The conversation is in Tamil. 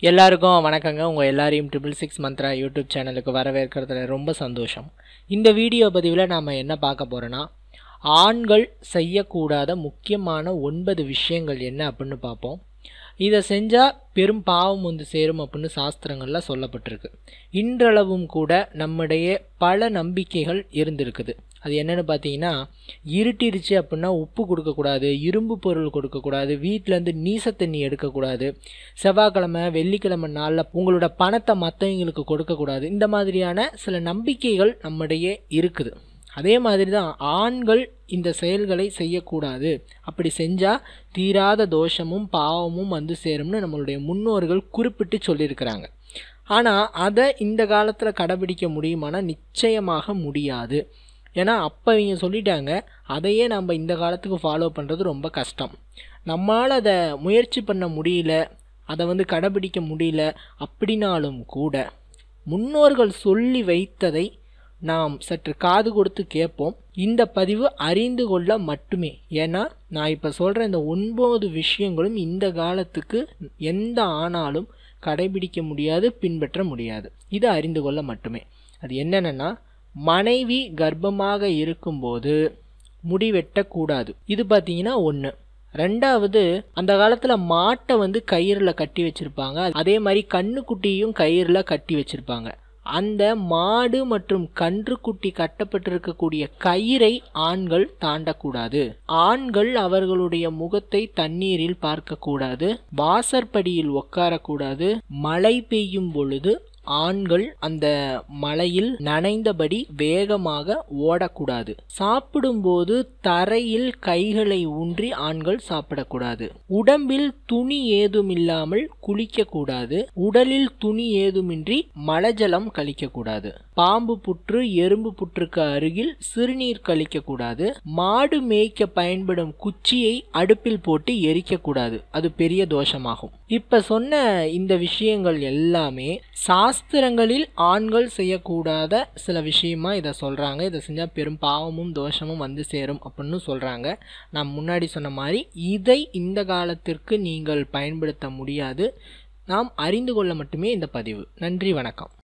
எல்லாருக்கும் வணக்கங்க. உங்கள் எல்லாரையும் ட்ரிபிள் சிக்ஸ் மந்த்ரா யூடியூப் சேனலுக்கு வரவேற்கிறதுல ரொம்ப சந்தோஷம். இந்த வீடியோ பதிவில் நாம் என்ன பார்க்க போகிறோன்னா ஆண்கள் செய்யக்கூடாத முக்கியமான ஒன்பது விஷயங்கள் என்ன அப்படின்னு பார்ப்போம். இதை செஞ்சால் பெரும் பாவம் வந்து சேரும் அப்படின்னு சாஸ்திரங்களில் சொல்லப்பட்டிருக்கு. இன்றளவும் கூட நம்முடைய பல நம்பிக்கைகள் இருந்திருக்குது. அது என்னென்னு பார்த்தீங்கன்னா இருட்டிருச்சு அப்படின்னா உப்பு கொடுக்கக்கூடாது இரும்பு பொருள் கொடுக்கக்கூடாது வீட்டிலேருந்து நீச தண்ணி எடுக்கக்கூடாது செவ்வாய்க்கிழமை வெள்ளிக்கிழமை நாளில் உங்களோட பணத்தை மற்றவங்களுக்கு கொடுக்கக்கூடாது. இந்த மாதிரியான சில நம்பிக்கைகள் நம்மிடையே இருக்குது. அதே மாதிரி தான் ஆண்கள் இந்த செயல்களை செய்யக்கூடாது. அப்படி செஞ்சால் தீராத தோஷமும் பாவமும் வந்து சேரும்னு நம்மளுடைய முன்னோர்கள் குறிப்பிட்டு சொல்லியிருக்கிறாங்க. ஆனால் அதை இந்த காலத்தில் கடைபிடிக்க முடியுமானால் நிச்சயமாக முடியாது. ஏன்னா அப்போ இவங்க சொல்லிட்டாங்க அதையே நம்ம இந்த காலத்துக்கு ஃபாலோ பண்ணுறது ரொம்ப கஷ்டம். நம்மளால் அதை முயற்சி பண்ண முடியல அதை வந்து கடைபிடிக்க முடியல அப்படின்னாலும் கூட முன்னோர்கள் சொல்லி வைத்ததை நாம் சற்று காது கொடுத்து கேட்போம். இந்த பதிவு அறிந்து கொள்ள மட்டுமே. ஏன்னா நான் இப்போ சொல்கிற இந்த ஒன்பது விஷயங்களும் இந்த காலத்துக்கு எந்த ஆனாலும் கடைபிடிக்க முடியாது பின்பற்ற முடியாது. இதை அறிந்து கொள்ள மட்டுமே. அது என்னென்னா மனைவி கர்ப்பமாக இருக்கும்போது முடி வெட்டக்கூடாது. இது பார்த்தீங்கன்னா ஒன்று ரெண்டாவது அந்த காலத்தில் மாட்டை வந்து கயிறில் கட்டி வச்சுருப்பாங்க. அதே மாதிரி கண்ணுக்குட்டியும் கயிறில் கட்டி வச்சுருப்பாங்க. அந்த மாடு மற்றும் கன்றுக்குட்டி கட்டப்பட்டிருக்கக்கூடிய கயிறை ஆண்கள் தாண்டக்கூடாது. ஆண்கள் அவர்களுடைய முகத்தை தண்ணீரில் பார்க்கக்கூடாது. வாசற்படியில் உட்காரக்கூடாது. மழை பெய்யும் பொழுது ஆண்கள் அந்த மலையில் நனைந்தபடி வேகமாக ஓடக்கூடாது. சாப்பிடும்போது தரையில் கைகளை ஊன்றி ஆண்கள் சாப்பிடக்கூடாது. உடம்பில் துணி ஏதுமில்லாமல் குளிக்கக்கூடாது. உடலில் துணி ஏதுமின்றி மலஜலம் கழிக்கக்கூடாது. பாம்பு புற்று எறும்பு புற்றுக்கு அருகில் சிறுநீர் கழிக்கக்கூடாது. மாடு மேய்க்க பயன்படும் குச்சியை அடுப்பில் போட்டு எரிக்கக்கூடாது. அது பெரிய தோஷமாகும். இப்ப சொன்ன இந்த விஷயங்கள் எல்லாமே சாஸ்திரங்களில் ஆண்கள் செய்யக்கூடாத சில விஷயமா இதை சொல்கிறாங்க இதை செஞ்சால் பெரும் பாவமும் தோஷமும் வந்து சேரும் அப்படின்னு சொல்கிறாங்க நான் முன்னாடி சொன்ன மாதிரி இதை இந்த காலத்திற்கு நீங்கள் பயன்படுத்த முடியாது. நாம் அறிந்து கொள்ள மட்டுமே இந்த பதிவு. நன்றி வணக்கம்.